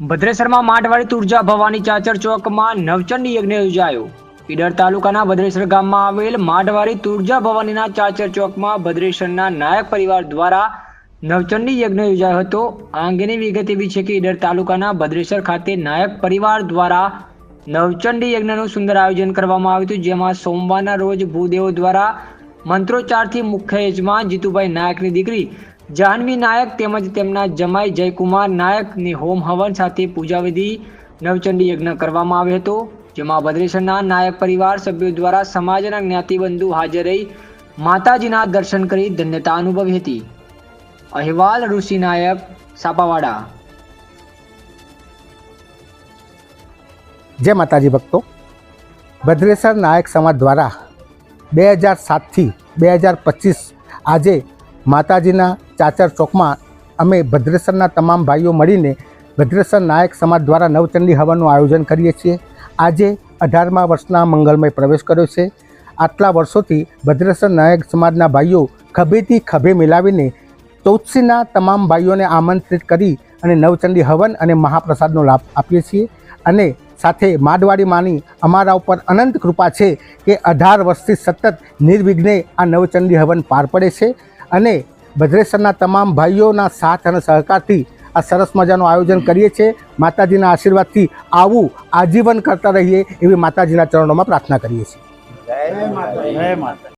ભદ્રેસરમાં માઠવાડી તુર્જા ભવાની ચાચર ચોકમાં નવચંડી યજ્ઞ યોજાયો. ઈડર તાલુકાના ભદ્રેસર ગામમાં આવેલ માઢવાડી તુર્જા ભવાનીના ચાચર ચોકમાં ભદ્રેસરના નાયક પરિવાર દ્વારા નવચંડી યજ્ઞ યોજાયો હતો. આ અંગેની વિગત એવી છે કે ઈડર તાલુકાના ભદ્રેસર ખાતે નાયક પરિવાર દ્વારા નવચંડી યજ્ઞનું સુંદર આયોજન કરવામાં આવ્યું હતું. જેમાં સોમવારના રોજ ભૂદેવો દ્વારા મંત્રોચ્ચારથી મુખ્ય યજમાન જીતુભાઈ નાયકની દીકરી જાહ્નવી નાયક તેમજ તેમના જમાઈ જયકુમાર નાયકની હોમ હવન સાથે પૂજાવિધિ નવચંડી યજ્ઞ કરવામાં આવ્યો હતો, જેમાં ભદ્રેશ્વરના નાયક પરિવાર સભ્યો દ્વારા સમાજના જ્ઞાતિબંધુ હાજર રહી માતાજીના દર્શન કરી ધન્યતા અનુભવી હતી. અહેવાલ, ઋષિ નાયક, સાપાવાડા. જય માતાજી ભક્તો. ભદ્રેશ્વર નાયક સમાજ દ્વારા બે હજાર સાતથી બે હજાર પચીસ આજે માતાજીના ચાચર ચોકમાં અમે ભદ્રેસરના તમામ ભાઈઓ મળીને ભદ્રેસર નાયક સમાજ દ્વારા નવચંડી હવનનું આયોજન કરીએ છીએ. આજે અઢારમા વર્ષના મંગલમય પ્રવેશ કર્યો છે. આટલા વર્ષોથી ભદ્રેસર નાયક સમાજના ભાઈઓ ખભેથી ખભે મિલાવીને ચૌદસીના તમામ ભાઈઓને આમંત્રિત કરી અને નવચંડી હવન અને મહાપ્રસાદનો લાભ આપીએ છીએ. અને સાથે માડવાડી માની અમારા ઉપર અનંત કૃપા છે કે અઢાર વર્ષથી સતત નિર્વિઘ્ને આ નવચંડી હવન પાર પડે છે. અને ભદ્રેશ્વરના તમામ ભાઈઓના સાથ અને સહકારથી આ સરસ મજાનું આયોજન કરીએ છીએ. માતાજીના આશીર્વાદથી આવું આજીવન કરતા રહીએ એવી માતાજીના ચરણોમાં પ્રાર્થના કરીએ છીએ. જય માતા